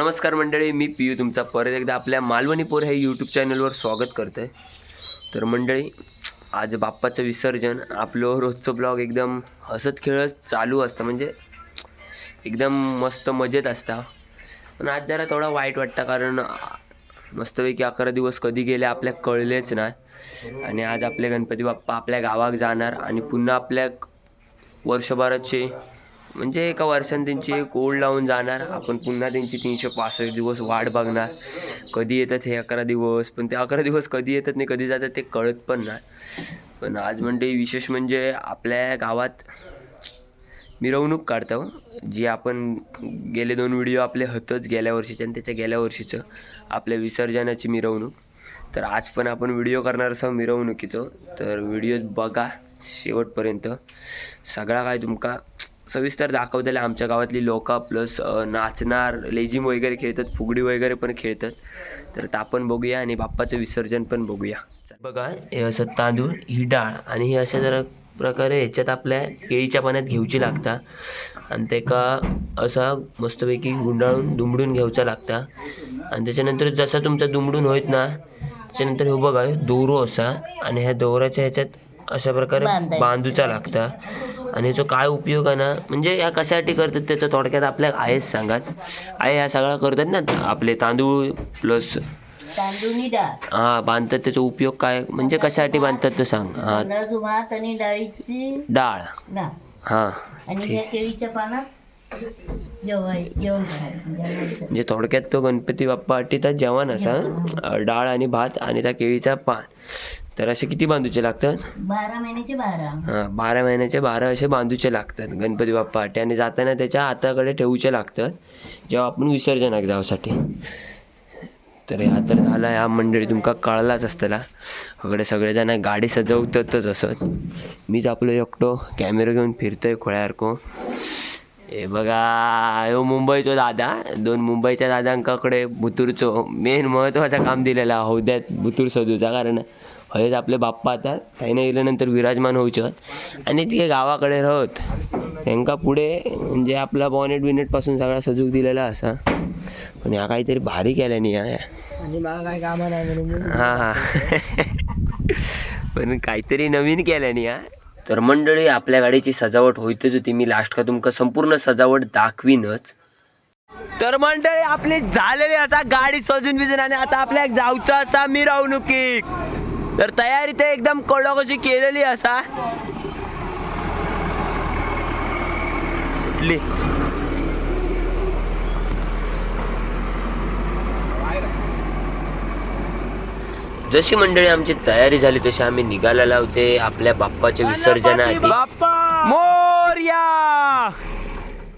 नमस्कार मंडळी मी पियू तुमचा परत एकदा आपल्या मालवणी पोर हे यूट्यूब चॅनलवर स्वागत करतोय. आहे तर मंडळी आज बाप्पाचं विसर्जन आपलं रोजचं ब्लॉग एकदम हसत खेळत चालू असतं. म्हणजे एकदम मस्त मजेत असता. पण आज जरा थोडा वाईट वाटतं कारण मस्तपैकी अकरा दिवस कधी गेले आपल्या कळलेच नाही. आणि आज आपले गणपती बाप्पा आपल्या गावात जाणार आणि पुन्हा आपल्या वर्षभराचे म्हणजे एका वर्षाने त्यांची एक ओढ लावून जाणार. आपण पुन्हा त्यांची तीनशे पासष्ट दिवस वाट बघणार. कधी येतात हे अकरा दिवस पण ते अकरा दिवस कधी येतात नाही कधी जातात ते कळत पण नाही. पण आज म्हणजे विशेष म्हणजे आपल्या गावात मिरवणूक काढतो. जी आपण गेले दोन व्हिडिओ आपले होतंच गेल्या वर्षीचे आणि त्याच्या गेल्या वर्षीचं आपल्या विसर्जनाची मिरवणूक. तर आज पण आपण व्हिडिओ करणार असं मिरवणुकीचं. तर व्हिडिओ बघा शेवटपर्यंत. सगळा काय तुमका सविस्तर दाखवतेला आमच्या गावातली लोक प्लस नाचणार लेझिम वगैरे खेळतात फुगडी वगैरे पण खेळतात. तर आपण बघूया आणि बाप्पाचं विसर्जन पण बघूया. बघा हे असं तांदूळ ही डाळ आणि हे अशा जरा प्रकारे ह्याच्यात आपल्या केळीच्या पाण्यात घेऊची लागता. आणि ते का असा मस्तपैकी गुंडाळून दुमडून घेऊचा लागता. आणि त्याच्यानंतर जसा तुमचा दुमडून होत ना त्याच्यानंतर हे बघा दोरो असा आणि ह्या दोऱ्याच्या ह्याच्यात अशा प्रकारे. बांधूचा लागता. आणि ह्याचा काय उपयोग आहे ना म्हणजे या कशासाठी करतात त्याचं थोडक्यात आपल्या आहेच सांगात. आहे ह्या सगळा करतात ना आपले तांदूळ प्लस हा बांधतात त्याचा उपयोग काय म्हणजे कशासाठी बांधतात ते सांग. हा. डाळ. हा केळीच्या पानात. म्हणजे थोडक्यात तो गणपती बाप्पा अटीचा जेवण असा अं, डाळ आणि भात आणि त्या केळीचा पान. तर असे किती बांधूचे लागतात? बारा महिन्याचे बारा. हा बारा महिन्याचे बारा असे बांधूचे लागतात. गणपती बाप्पा. आणि जाताना त्याच्या हाताकडे ठेवूचे लागतात. जेव्हा आपण विसर्जनाक जाऊसाठी तर ह्या तर झाला ह्या मंडळी तुमका कळलाच असतला. सगळे सगळेजण गाडी सजवतातच असत. मीच आपलं एकटो कॅमेरा घेऊन फिरतोय खोळ्यासारखो हे बघा ह्यो मुंबईचो दादा. दोन मुंबईच्या दादांकाकडे भुतूरचो मेन महत्त्वाचं काम दिलेला हौद्यात भुतूर सजूचा कारण. हयच आपले बाप्पा आता थंय गेल्यानंतर विराजमान होऊचे आणि ते गावाकडे राहत त्यांका पुढे म्हणजे आपला बॉनेट बिनेटपासून सगळा सजूक दिलेला असा. पण ह्या काहीतरी भारी केल्या नाही ह्या हा हा. पण काहीतरी नवीन केलं नाही हा तर मंडळी आपल्या गाडीची सजावट होईतच होती. मी लास्ट का तुमका संपूर्ण सजावट दाखवीनच. तर मंडळी आपली झालेली असा गाडी सजून बिजून आणि आता आपल्या जाऊचं असा मिरवणुकीक तर तयारी ते एकदम कडक अशी केलेली असा. सुटली. जशी मंडळी आमची तयारी झाली तशी आम्ही निघायला लावते आपल्या बाप्पाच्या विसर्जनासाठी मोर्या!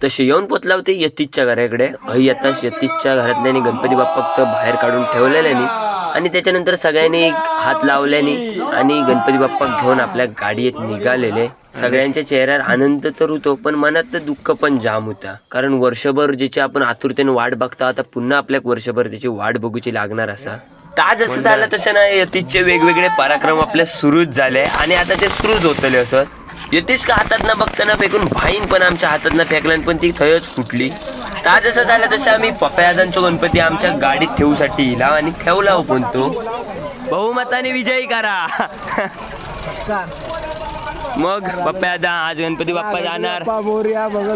तसे येऊन पोचला होते यतीशच्या घराकडे. अही येताच यतीशच्या घरातल्यानी गणपती बाप्पा फक्त बाहेर काढून ठेवलेल्यानीच. आणि त्याच्यानंतर सगळ्यांनी हात लावल्याने आणि गणपती बाप्पा घेऊन आपल्या गाडीत निघालेले. सगळ्यांच्या चेहऱ्यावर आनंद तर होतो पण मनात तर दुःख पण जाम होता. कारण वर्षभर ज्याची आपण आतुरतेने वाट बघता आता पुन्हा आपल्या वर्षभर त्याची वाट बघूची लागणार असा. का जसं झालं तसं ना यतीशचे वेगवेगळे पराक्रम आपले सुरूच झाले आणि आता ते सुरूच होतले असं. यतीश का हातात न बघताना फेकून? भाईन पण आमच्या हातात न फेकला आणि पण ती थयच फुटली. का जसं झालं तसं आम्ही पपयादांचा गणपती आमच्या गाडीत ठेवूसाठी इला आणि ठेवला हो पण तो. बहुमताने विजयी करा. मग पप्प्यादा आज गणपती बाप्पा जाणार.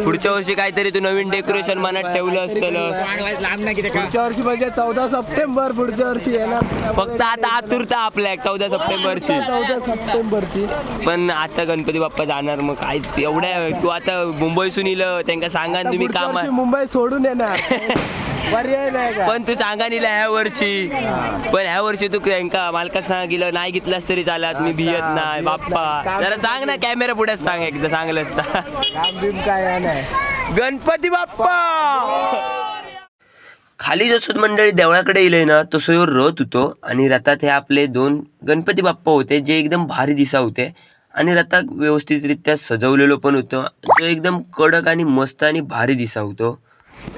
पुढच्या वर्षी काहीतरी तू नवीन डेकोरेशन मनात ठेवलं असतं पुढच्या वर्षी म्हणजे चौदा सप्टेंबर पुढच्या वर्षी येणार. फक्त आता आतुरता आपल्या चौदा सप्टेंबरची. चौदा सप्टेंबरची. पण आता गणपती बाप्पा जाणार मग काय एवढ्या तू आता मुंबईसून इलं त्यांना सांगा ना तुम्ही पुढच्या काम वर्षी मुंबई सोडून येणार. पर्याय नाही का? पण तू सांगा निला ह्या वर्षी. पण ह्या वर्षी तू त्यांका मालकाक सांगा गेलं नाही घेतलास तरी चालत मी भियत नाही बाप्पा. जरा सांग ना कॅमेरा पुढेच सांग एकदा सांगलं असता काम बिम काय नाही. गणपती बाप्पा! खाली जसं मंडळी देवळाकडे येईल ना तसं ह्यो रथ होतो आणि रथात हे आपले दोन गणपती बाप्पा होते जे एकदम भारी दिसा होते. आणि रथाक व्यवस्थितरित्या सजवलेलो पण होतं. जो एकदम कडक आणि मस्त आणि भारी दिसा होतो.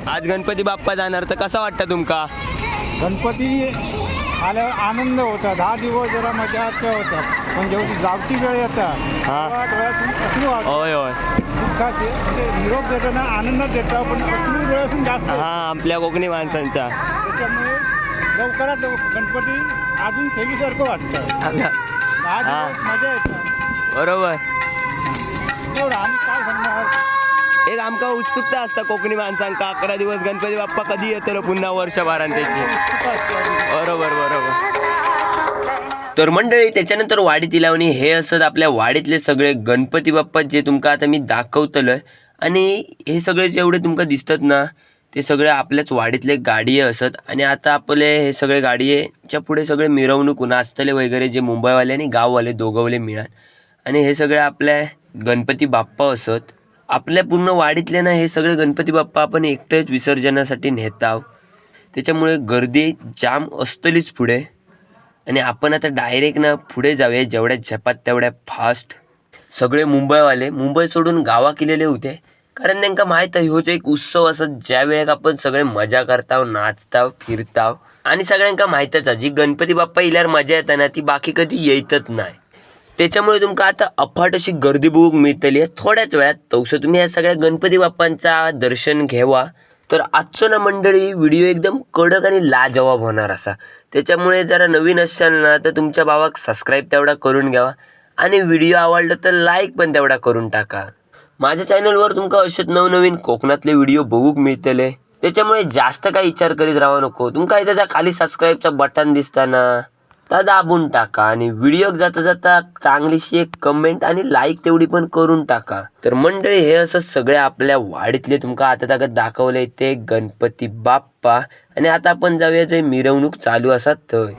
आज गणपती बाप्पा जाणार तर कसा वाटतं तुमका? गणपती आल्यावर आनंद होता. दहा दिवस जरा मजा होता पण जेवढी जावती वेळ येतात हा. डोळ्यातून वाहतात. होय होय. सुखाचे म्हणजे निरोप देताना आनंदात देतो पण अश्रू डोळ्यातून जास्त. हा आपल्या कोकणी माणसांचा. त्याच्यामुळे लवकरात लवकर गणपती अजून ठेवीसारखं वाटतं दहा दिवस मजा येतं. बरोबर. एवढं आम्ही काय सांगणार? एक आमका उत्सुकता असता कोकणी माणसांका अकरा दिवस गणपती बाप्पा कधी येतलो पुन्हा वर्षभरान त्याची बरोबर बरोबर. तर मंडळी त्याच्यानंतर वाडीत इलावणी हे असत आपल्या वाडीतले सगळे गणपती बाप्पा जे तुमका आता मी दाखवतलोय. आणि हे सगळे जेवढे तुमका दिसतात ना ते सगळे आपल्याच वाडीतले गाडये असत. आणि आता आपले हे सगळे गाडयेच्या पुढे सगळे मिरवणूक नाचतले वगैरे जे मुंबईवाले आणि गाववाले दोघंवाले मिळात आणि हे सगळे आपल्या गणपती बाप्पा असत. आपल्या पूर्ण वाडीतले ना हे सगळे गणपती बाप्पा आपण एकटेच विसर्जनासाठी नेताव त्याच्यामुळे गर्दी जाम असतलीच पुढे. आणि आपण आता डायरेक्ट ना पुढे जाऊया जेवढ्या झपात तेवढ्या फास्ट सगळे मुंबईवाले मुंबई सोडून गावा केलेले होते. कारण त्यांना माहीत आहे ह्योच एक उत्सव असा ज्या वेळेक आपण सगळे मजा करताव नाचताव फिरताव. आणि सगळ्यांका माहीतच आहे जी गणपती बाप्पा इल्यार मजा येता ना ती बाकी कधी येतच नाही. त्याच्यामुळे तुमका आता अफाट अशी गर्दी बघूक मिळतली आहे. थोड्याच वेळात तवसं तुम्ही या सगळ्या गणपती बाप्पांचा दर्शन घ्यावा. तर आजचो ना मंडळी व्हिडिओ एकदम कडक आणि लाजवाब होणार असा. त्याच्यामुळे जरा नवीन असाल ना तर तुमच्या भावाक सबस्क्राईब तेवढा करून घ्यावा. आणि व्हिडिओ आवडला तर लाईक पण तेवढा करून टाका. माझ्या चॅनलवर तुमका असेच नवनवीन कोकणातले व्हिडिओ बघूक मिळतले. त्याच्यामुळे जास्त काही विचार करीत राहू नको. तुमका इथं त्या खाली सबस्क्राईबचा बटन दिसताना. तर दाबून टाका आणि व्हिडिओ जाता जाता चांगलीशी एक कमेंट आणि लाईक तेवढी पण करून टाका. तर मंडळी हे असं सगळे आपल्या वाडीतले तुमका आता ताकद दाखवले ते गणपती बाप्पा. आणि आता आपण जाऊया जे मिरवणूक चालू असा थंय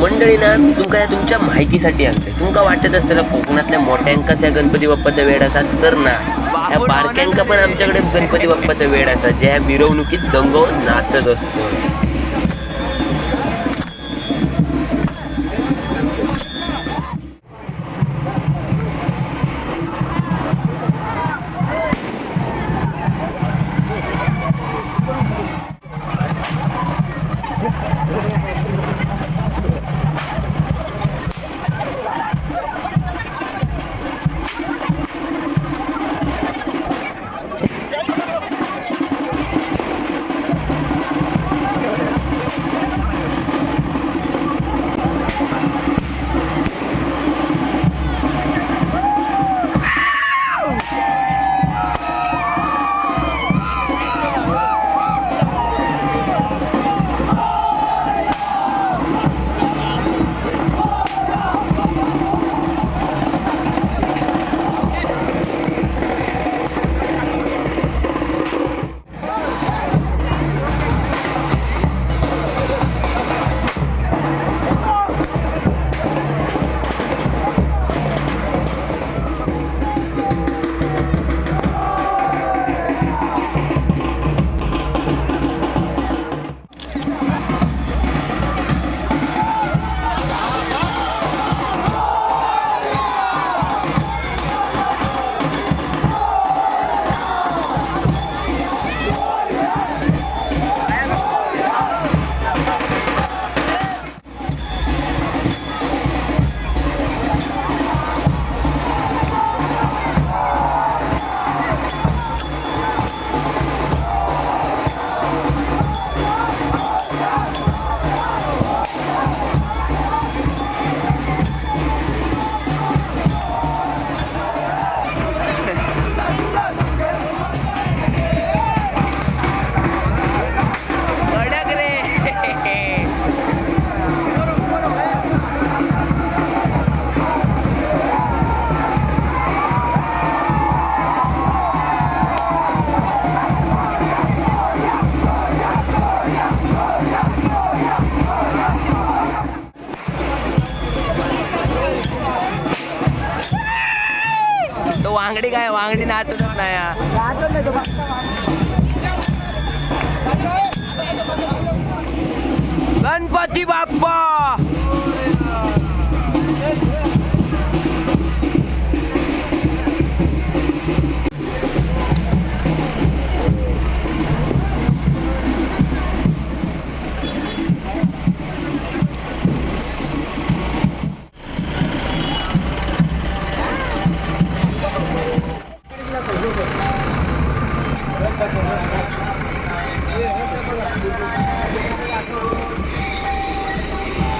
मंडळी ना मी तुमका या तुमच्या माहितीसाठी आणतोय. तुमका वाटत असताना कोकणातल्या मोठ्यांकाच या गणपती बाप्पाचा वेळ असा तर ना. ह्या बारक्यांका पण आमच्याकडे गणपती बाप्पाचा वेळ असा जे ह्या मिरवणुकीत दंगो नाचत असतो. वांगडी काय वांगडी नाच नाही गणपती बाप्पा!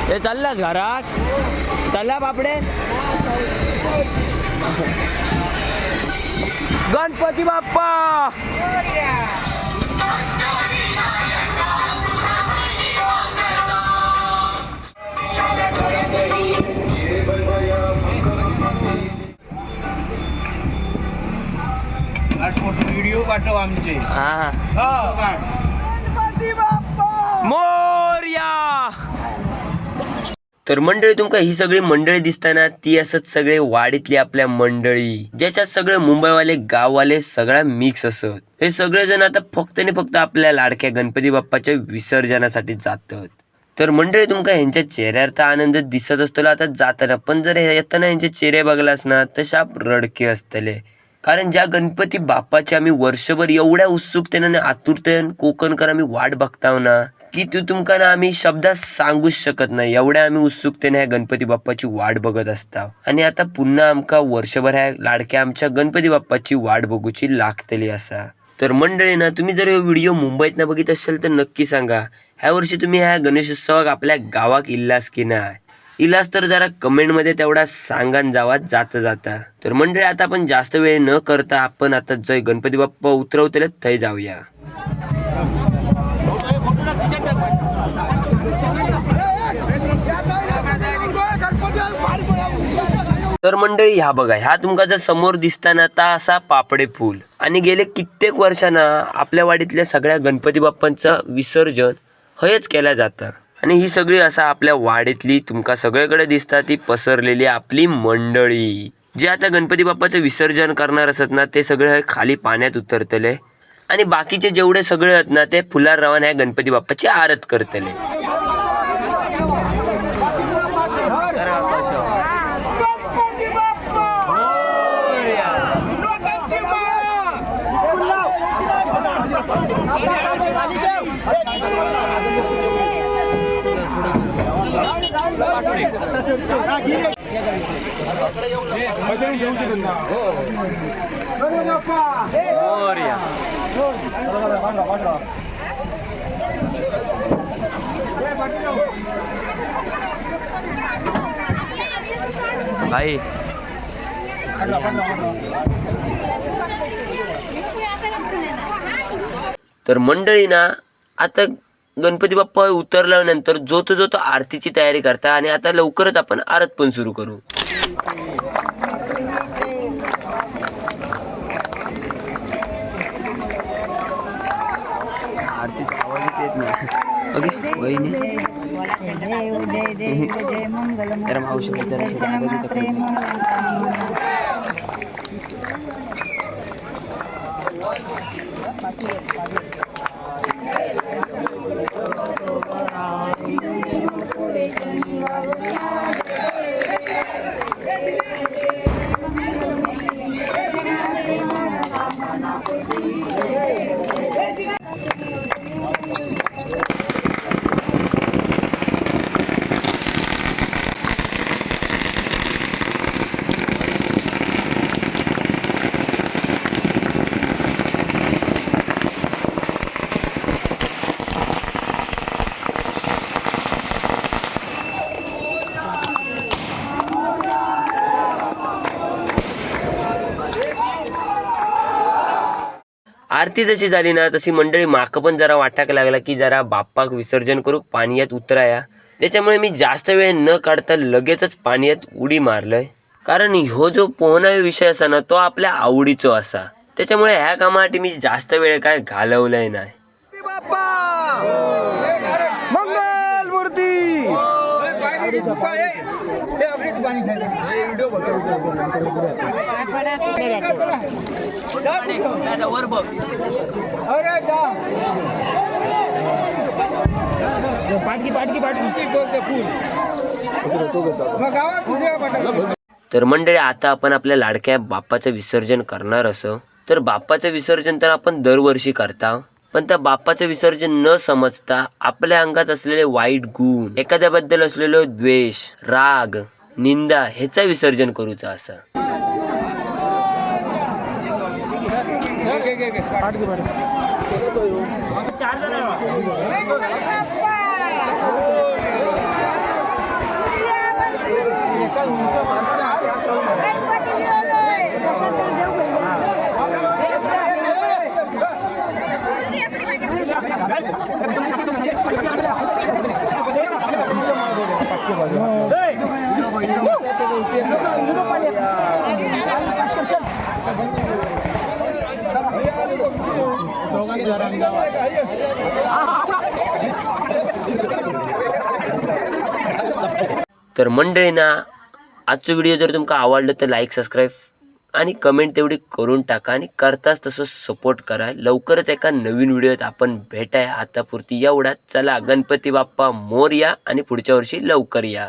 ते चाललास घरात? चालला बापडे? गणपती बाप्पा! व्हिडिओ पाठव आमचे. हा मोर्या तर मंडळी तुमका ही सगळी मंडळी दिसताना ती असत सगळे वाडीतली आपल्या मंडळी ज्याच्यात सगळे मुंबईवाले गाववाले सगळा मिक्स असत. हे सगळे जण आता फक्त आणि फक्त आपल्या लाडक्या गणपती बाप्पाच्या विसर्जनासाठी जातात. तर मंडळी तुमका ह्यांच्या चेहऱ्यावर तर आनंद दिसत असतो आता जाताना. पण जर येताना यांचे चेहरे बघलास ना तर शाप रडके असतले. कारण ज्या गणपती बाप्पाची आम्ही वर्षभर एवढ्या उत्सुकतेनं आणि आतुरतेन कोकणकर आम्ही वाट बघताव ना की तू तुमका ना आम्ही शब्दात सांगूच शकत नाही. एवढ्या आम्ही उत्सुकतेने ह्या गणपती बाप्पाची वाट बघत असता आणि आता पुन्हा आमका वर्षभर ह्या लाडक्या आमच्या गणपती बाप्पाची वाट बघूची लागतली असा. तर मंडळी ना तुम्ही जर हे व्हिडिओ मुंबईत ना बघित असेल तर नक्की सांगा ह्या वर्षी तुम्ही ह्या गणेशोत्सवाक आपल्या गावाक इल्लास की नाही इलाज तर जरा कमेंटमध्ये तेवढा सांगान जावा जाता जाता. तर मंडळी आता आपण जास्त वेळ न करता आपण आता जय गणपती बाप्पा उतरवतेले थंय जाऊया. तर मंडळी ह्या बघा ह्या तुमका जर समोर दिसताना ता असा पापडे फूल. आणि गेले कित्येक वर्षांना आपल्या वाडीतल्या सगळ्या गणपती बाप्पांचं विसर्जन हयच केल्या जातं. आणि ही सगळी असा आपल्या वाडीतली तुमका सगळीकडे दिसता ती पसरलेली आपली मंडळी. जे आता गणपती बाप्पाचं विसर्जन करणार असत ना ते सगळे खाली पाण्यात उतरतले. आणि बाकीचे जेवढे सगळे आहेत ना ते फुलार रावण ह्या गणपती बाप्पाची आरत करतले. भाई। तर मंडळी ना आता गणपती बाप्पा उतरल्यानंतर जो तो जो तो आरतीची तयारी करता आणि आता लवकरच आपण आरत पण सुरू करू. ओके आरती जशी झाली ना तशी मंडळी माक पण जरा वाटाक लागला की जरा बाप्पाक विसर्जन करू पाण्यात उतराया. त्याच्यामुळे मी जास्त वेळ न काढता लगेचच पाण्यात उडी मारलंय. कारण ह्यो जो पोहणारा विषय असा ना तो आपल्या आवडीचो असा. त्याच्यामुळे ह्या कामासाठी मी जास्त वेळ काय घालवलाय नाही. मंगल मूर्ती! वर बघ पाटकी पाटकी पाटकी. फुल. मग गावात तर मंडळी आता आपण आपल्या लाडक्या बाप्पाचं विसर्जन करणार असं. तर बाप्पाचं विसर्जन तर आपण दरवर्षी करता. पण त्या बाप्पाचं विसर्जन न समजता आपल्या अंगात असलेले वाईट गुण एखाद्याबद्दल असलेलो द्वेष राग निंदा ह्याचा विसर्जन करूचा असं. तर मंडळी ना आजचो व्हिडिओ जर तुमका आवडलं तर लाईक सबस्क्राईब आणि कमेंट तेवढी करून टाका आणि करताच तसं सपोर्ट करा. लवकरच एका नवीन व्हिडिओत आपण भेटाय आतापुरती. एवढा चला गणपती बाप्पा मोर या आणि पुढच्या वर्षी लवकर या.